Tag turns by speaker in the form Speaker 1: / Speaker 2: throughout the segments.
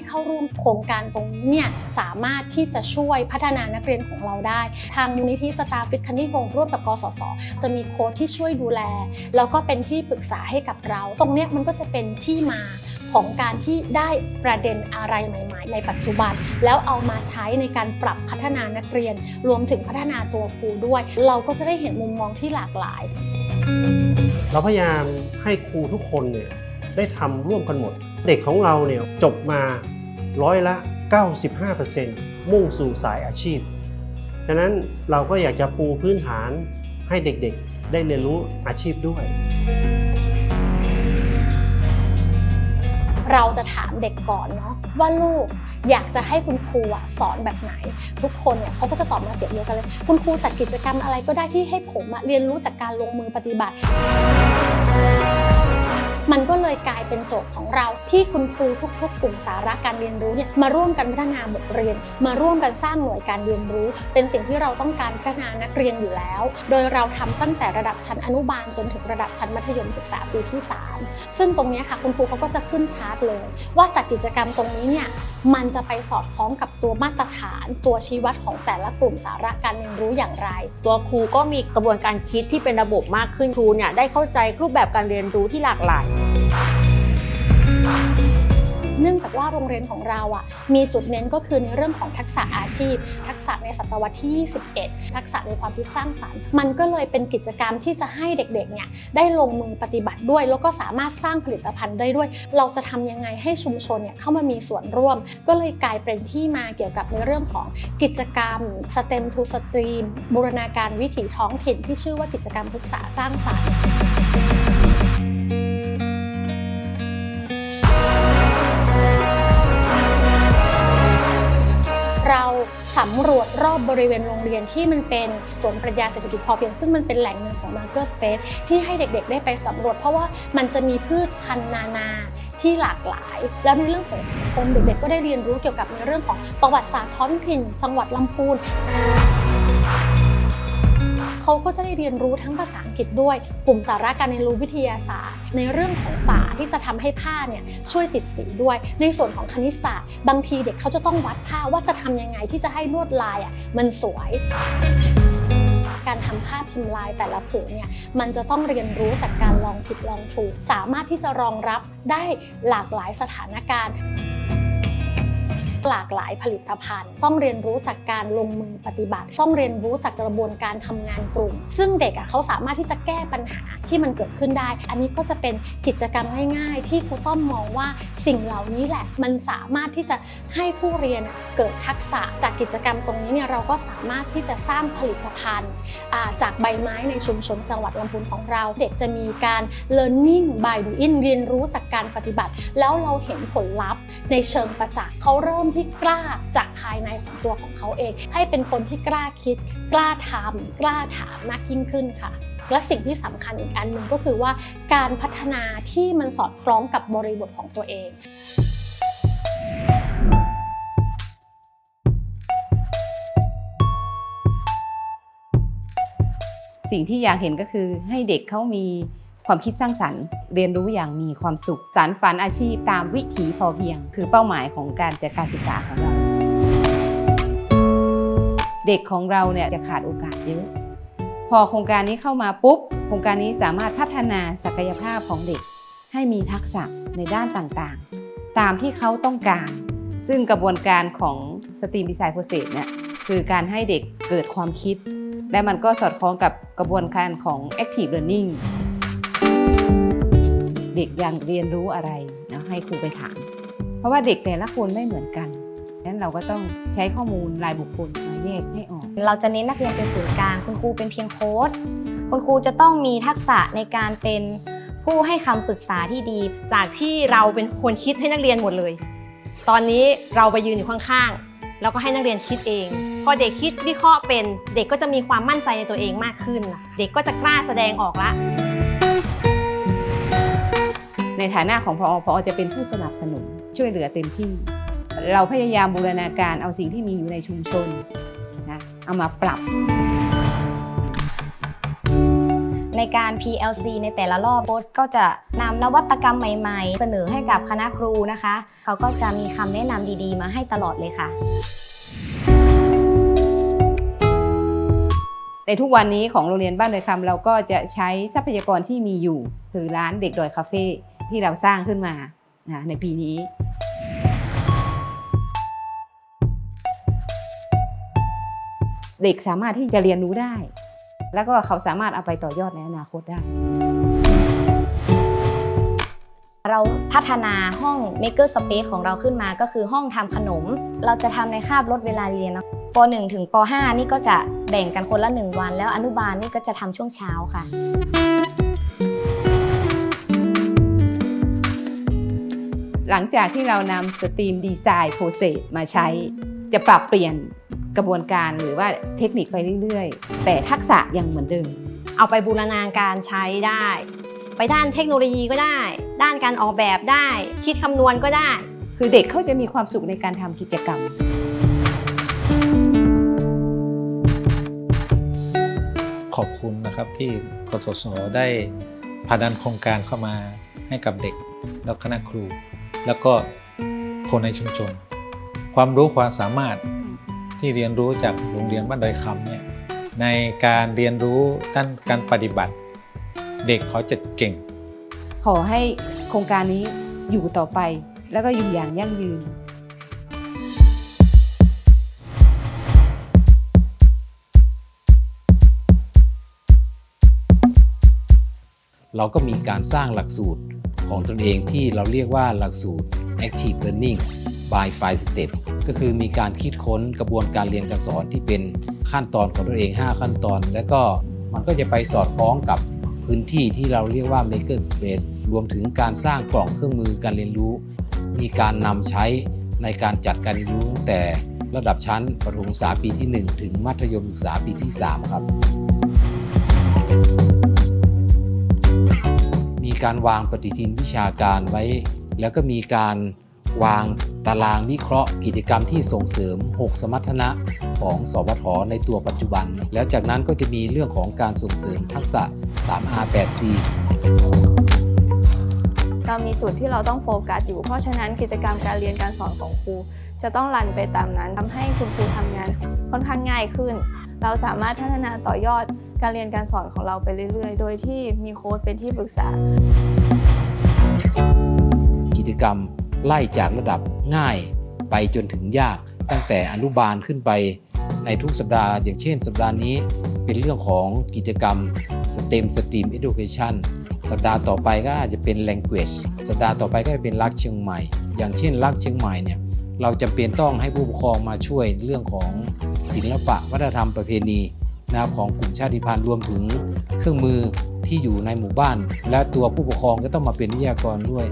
Speaker 1: ที่เข้าร่วมโครงการตรงนี้เนี่ยสามารถที่จะช่วยพัฒนานักเรียนของเราได้ ทางมูลนิธิสตาร์ฟิตคันที่โฮมร่วมกับกสศจะมีโค้ชที่ช่วยดูแล แล้วก็เป็นที่ปรึกษาให้กับเรา ตรงเนี้ยมันก็จะเป็นที่มาของการที่ได้ประเด็นอะไรใหม่ๆ ในปัจจุบัน แล้วเอามาใช้ในการปรับพัฒนานักเรียน รวมถึงพัฒนาตัวครูด้วย เราก็จะได้เห็นมุมมองที่หลากหลาย
Speaker 2: เราพยายามให้ครูทุกคนเนี่ยได้ทำร่วมกันหมด เด็กของเราเนี่ยจบมา ร้อยละ 95%มุ่งสู่สายอาชีพฉะนั้นเราก็อยากจะปูพื้นฐานให้เด็กๆ ได้เรียนรู้อาชีพด้วย
Speaker 1: เราจะถามเด็กก่อนเนาะว่าลูกอยากจะให้คุณครูสอนแบบไหน ทุกคนเนี่ยเขาก็จะตอบมาเสียงเดียวกันเลย คุณครูจัดกิจกรรมอะไรก็ได้ที่ให้ผมเรียนรู้จากการลงมือปฏิบัติ มันก็เลยกลายเป็นโจทย์ของเราที่คุณครูทุกๆ กลุ่มสาระการเรียนรู้เนี่ยมาร่วมกันพัฒนาบทเรียน มาร่วมกันสร้างหน่วยการเรียนรู้ เป็นสิ่งที่เราต้องการพัฒนานักเรียนอยู่แล้ว โดยเราทำตั้งแต่ระดับชั้นอนุบาลจนถึงระดับชั้นมัธยมศึกษาปีที่ 3 ซึ่งตรงนี้ค่ะคุณครูเขาก็จะขึ้นชาร์ตเลย ว่าจากกิจกรรมตรงนี้เนี่ยมันจะไปสอดคล้องกับตัวมาตรฐาน ตัวชี้วัดของแต่ละกลุ่มสาระการเรียนรู้อย่างไร
Speaker 3: ตัวครูก็มีกระบวนการคิดที่เป็นระบบมากขึ้นครูเนี่ยได้เข้าใจรูปแบบการเรียนรู้ที่หลากหลาย
Speaker 1: เนื่องจากว่าโรงเรียนของเราอะมีจุดเน้นก็คือในเรื่องของทักษะอาชีพ ทักษะในศตวรรษที่ 21 ทักษะในความคิดสร้างสรรค์ มันก็เลยเป็นกิจกรรมที่จะให้เด็กๆเนี่ยได้ลงมือปฏิบัติด้วย แล้วก็สามารถสร้างผลิตภัณฑ์ได้ด้วย เราจะทำยังไงให้ชุมชนเนี่ยเข้ามามีส่วนร่วม ก็เลยกลายเป็นที่มาเกี่ยวกับในเรื่องของกิจกรรม STEM to Stream บูรณาการวิถีท้องถิ่นที่ชื่อว่ากิจกรรมพึกษาสร้างสรรค์ เราสำรวจรอบบริเวณโรงเรียนที่มันเป็นสวนปรัชญาเศรษฐกิจพอเพียงซึ่งมันเป็นแหล่งหนึ่งของ Marker Space ที่ให้เด็กๆ ได้ไปสำรวจ เพราะว่ามันจะมีพืชพันธุ์นานาที่หลากหลาย แล้วในเรื่องของสังคมเด็กๆก็ได้เรียนรู้เกี่ยวกับในเรื่องของประวัติศาสตร์ท้องถิ่นจังหวัดลำพูน เขาก็จะได้เรียนรู้ทั้งภาษาอังกฤษด้วย กลุ่มสาระการเรียนรู้วิทยาศาสตร์ ในเรื่องของศาสตร์ที่จะทำให้ผ้าเนี่ยช่วยติดสีด้วย ในส่วนของคณิตศาสตร์ บางทีเด็กเขาจะต้องวัดผ้าว่าจะทำยังไงที่จะให้ลวดลายอะมันสวยการทำผ้าพิมพ์ลายแต่ละผืนเนี่ยมันจะต้องเรียนรู้จากการลองผิดลองถูก สามารถที่จะรองรับได้หลากหลายสถานการณ์ หลากหลายผลิตภัณฑ์ ต้องเรียนรู้จากการลงมือปฏิบัติ ต้องเรียนรู้จากกระบวนการทำงานกลุ่ม ซึ่งเด็กเขาสามารถที่จะแก้ปัญหาที่มันเกิดขึ้นได้ อันนี้ก็จะเป็นกิจกรรมง่ายๆ ที่ครูต้อมมองว่าสิ่งเหล่านี้แหละมันสามารถที่จะให้ผู้เรียนเกิดทักษะจากกิจกรรมตรงนี้เนี่ยเราก็สามารถที่จะสร้างผลิตภัณฑ์จากใบไม้ในชุมชนจังหวัดลำพูนของเรา เด็กจะมีการ learning by doing เรียนรู้จากการปฏิบัติ แล้วเราเห็นผลลัพธ์ในเชิงประจักษ์เขาเริ่มที่กล้าจากภายในของตัวของเขาเอง ให้เป็นคนที่กล้าคิด กล้าทำกล้าถามมากยิ่งขึ้นค่ะและสิ่งที่สำคัญอีกอันหนึ่งก็คือว่าการพัฒนาที่มันสอดคล้องกับบริบทของตัวเอง
Speaker 4: สิ่งที่อยากเห็นก็คือให้เด็กเขามี ความคิดสร้างสรรค์เรียนรู้อย่างมีความสุขสารฝันอาชีพตามวิถีพอเพียง คือเป้าหมายของการจัดการศึกษาของเรา เด็กของเราเนี่ยจะขาดโอกาสเยอะพอโครงการนี้เข้ามาปุ๊บ โครงการนี้สามารถพัฒนาศักยภาพของเด็ก ให้มีทักษะในด้านต่างๆ ตามที่เขาต้องการ ซึ่งกระบวนการของ STEAM Design Process เนี่ยคือการให้เด็กเกิดความคิด และมันก็สอดคล้องกับกระบวนการของ Active Learning เด็กยังเรียนรู้อะไรนะให้ครูไปถาม เพราะว่าเด็กแต่ละคนไม่เหมือนกันดังนั้นเราก็ต้องใช้ข้อมูลรายบุคคลมาแยกให้ออก
Speaker 5: เราจะเน้นนักเรียนเป็นศูนย์กลาง คุณครูเป็นเพียงโค้ดคุณครูจะต้องมีทักษะในการเป็นผู้ให้คำปรึกษาที่ดี
Speaker 3: จากที่เราเป็นคนคิดให้นักเรียนหมดเลย ตอนนี้เราไปยืนอยู่ข้างๆ แล้วก็ให้นักเรียนคิดเอง พอเด็กคิดวิเคราะห์เป็น เด็กก็จะมีความมั่นใจในตัวเองมากขึ้น เด็กก็จะกล้าแสดงออกละ
Speaker 4: ในฐานะของพอพอจะเป็นผู้สนับสนุนช่วยเหลือเต็มที่ เราพยายามบูรณาการเอาสิ่งที่มีอยู่ในชุมชนนะเอามาปรับ
Speaker 5: ในในการ PLC ในแต่ละรอบโค้ชก็จะนำนวัตกรรมใหม่ ๆ เสนอให้กับคณะครูนะคะ เขาก็จะมีคำแนะนำดีๆ มาให้ตลอดเลยค่ะ
Speaker 4: ในทุกวันนี้ของโรงเรียนบ้านดอยคำเราก็จะใช้ทรัพยากรที่มีอยู่ คือร้านเด็กดอยคาเฟ่ ที่เราสร้างขึ้นมาในปีนี้เด็กสามารถที่จะเรียนรู้ได้ แล้วก็เขาสามารถเอาไปต่อยอดในอนาคตได้
Speaker 5: เราพัฒนาห้อง Maker Space ของเราขึ้นมาก็คือห้องทำขนม เราจะทำในคาบลดเวลาเรียนนะป .1 ถึงป .5 นี่ก็จะแบ่งกันคนละ 1 วัน แล้วอนุบาลนี่ก็จะทำช่วงเช้าค่ะ
Speaker 4: หลังจากที่เรานำสตรีมดีไซน์โปรเซสมาใช้ จะปรับเปลี่ยนกระบวนการหรือว่าเทคนิคไปเรื่อยๆ แต่ทักษะยังเหมือนเดิม
Speaker 3: เอาไปบูรณาการใช้ได้ ไปด้านเทคโนโลยีก็ได้ ด้านการออกแบบได้ คิดคำนวณก็ได้
Speaker 4: คือเด็กเขาจะมีความสุขในการทำกิจกรรม
Speaker 6: ขอบคุณนะครับที่กสศได้ผลักดันโครงการเข้ามาให้กับเด็กและคณะครู แล้วก็คนในชุมชน ความรู้ความสามารถที่เรียนรู้จากโรงเรียนบ้านดอยคำเนี่ยในการเรียนรู้ด้านการปฏิบัติ เด็กเขาจะเก่ง
Speaker 4: ขอให้โครงการนี้อยู่ต่อไป แล้วก็อยู่อย่างยั่งยืน
Speaker 7: เราก็มีการสร้างหลักสูตร ของตนเองที่เราเรียกว่าหลักสูตร Active Learning by 5 Step ก็คือมีการคิดค้นกระบวนการเรียนการสอนที่เป็นขั้นตอนของตนเอง 5 ขั้นตอน และก็มันก็จะไปสอดคล้องกับพื้นที่ที่เราเรียกว่า Maker Space รวมถึงการสร้างกล่องเครื่องมือการเรียนรู้ มีการนำใช้ในการจัดการเรียนรู้ตั้งแต่ระดับชั้นประถมศึกษาปีที่ 1 ถึงมัธยมศึกษาปีที่ 3 ครับ การวางปฏิทินวิชาการไว้ แล้วก็มีการวางตารางวิเคราะห์กิจกรรมที่ส่งเสริม 6 สมรรถนะของสวทในตัวปัจจุบัน แล้วจากนั้นก็จะมีเรื่องของการส่งเสริมทักษะ 3R 8C
Speaker 8: เรามีจุดที่เราต้องโฟกัสอยู่ เพราะฉะนั้นกิจกรรมการเรียนการสอนของครู จะต้องรันไปตามนั้นทำให้คุณครูทำงานค่อนข้างง่ายขึ้น เราสามารถพัฒนาต่อยอด การเรียนการสอนของเราไปเรื่อยๆ โดยที่มีโค้ชเป็นที่ปรึกษา
Speaker 7: กิจกรรมไล่จากระดับง่ายไปจนถึงยาก ตั้งแต่อนุบาลขึ้นไปในทุกสัปดาห์ อย่างเช่น สัปดาห์นี้เป็นเรื่องของกิจกรรม STEM STEAM Education สัปดาห์ต่อไปก็อาจจะเป็น Language สัปดาห์ต่อไปก็จะเป็นรักเชียงใหม่ อย่างเช่นรักเชียงใหม่เนี่ยเราจำเป็นต้องให้ผู้ปกครองมาช่วยเรื่องของศิลปะวัฒนธรรมประเพณี นะครับของกลุ่มชาติพันธุ์รวมถึงเครื่องมือที่อยู่ในหมู่บ้าน และตัวผู้ปกครองก็ต้องมาเป็นวิทยากรด้วย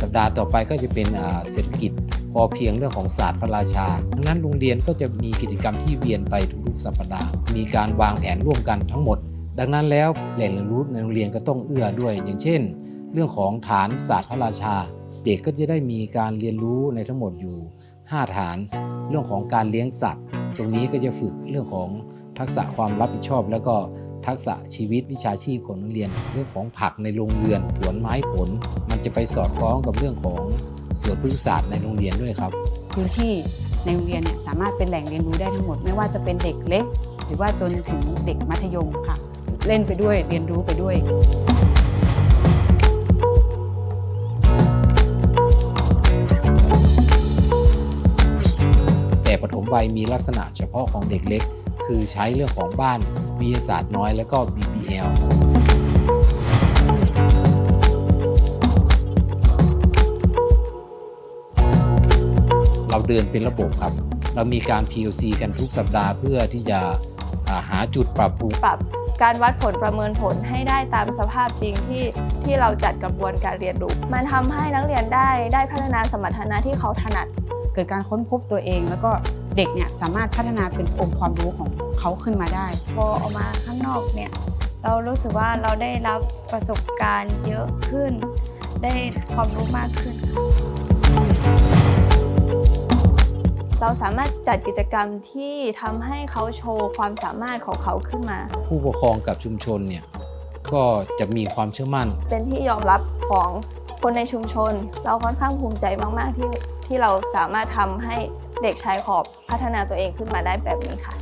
Speaker 7: สัปดาห์ต่อไปก็จะเป็นเศรษฐกิจพอเพียงเรื่องของศาสตร์พระราชาดังนั้นโรงเรียนก็จะมีกิจกรรมที่เวียนไปทุกๆสัปดาห์ มีการวางแผนร่วมกันทั้งหมด ดังนั้นแล้วแหล่งเรียนรู้ในโรงเรียนก็ต้องเอื้อด้วย อย่างเช่น เรื่องของฐานศาสตร์พระราชา เด็กก็จะได้มีการเรียนรู้ในทั้งหมดอยู่ 5 ฐาน เรื่องของการเลี้ยงสัตว์ ตรงนี้ก็จะฝึกเรื่องของ ทักษะความรับผิดชอบ แล้วก็ทักษะชีวิตวิชาชีพของนักเรียน เรื่องของผักในโรงเรือนผลไม้ผล มันจะไปสอดคล้องกับเรื่องของสวนพฤกษศาสตร์ในโรงเรียนด้วยครับ
Speaker 4: พื้นที่ในโรงเรียนเนี่ยสามารถเป็นแหล่งเรียนรู้ได้ทั้งหมด ไม่ว่าจะเป็นเด็กเล็ก หรือว่าจนถึงเด็กมัธยมค่ะ เล่นไปด้วยเรียนรู้ไปด้วย
Speaker 7: แต่ปฐมวัยมีลักษณะเฉพาะของเด็กเล็ก คือใช้เรื่องของบ้านวิทยาศาสตร์น้อยแล้วก็ BBL เราเดินเป็นระบบครับ เรามีการ POC กันทุกสัปดาห์เพื่อที่จะหาจุดปรับปรุง
Speaker 8: ปรับการวัดผลประเมินผลให้ได้ตามสภาพจริงที่ที่เราจัดกระบวนการเรียนรู้มันทำให้นักเรียนได้ได้พัฒนาสมรรถนะที่เขาถนัด
Speaker 4: เกิดการค้นพบตัวเองแล้วก็ เด็กเนี่ยสามารถพัฒนาเป็นองค์ความรู้ของเขาขึ้นมาได้
Speaker 5: พอออกมาข้างนอกเนี่ยเรารู้สึกว่าเราได้รับประสบการณ์เยอะขึ้น ได้ความรู้มากขึ้น
Speaker 8: เราสามารถจัดกิจกรรมที่ทำให้เขาโชว์ความสามารถของเขาขึ้นมา
Speaker 7: ผู้ปกครองกับชุมชนเนี่ยก็จะมีความเชื่อมั่น
Speaker 8: เป็นที่ยอมรับของคนในชุมชน เราค่อนข้างภูมิใจมาก ๆ ที่ที่เราสามารถทำให้ เด็กชายขอบพัฒนาตัวเองขึ้นมาได้แบบนี้ค่ะ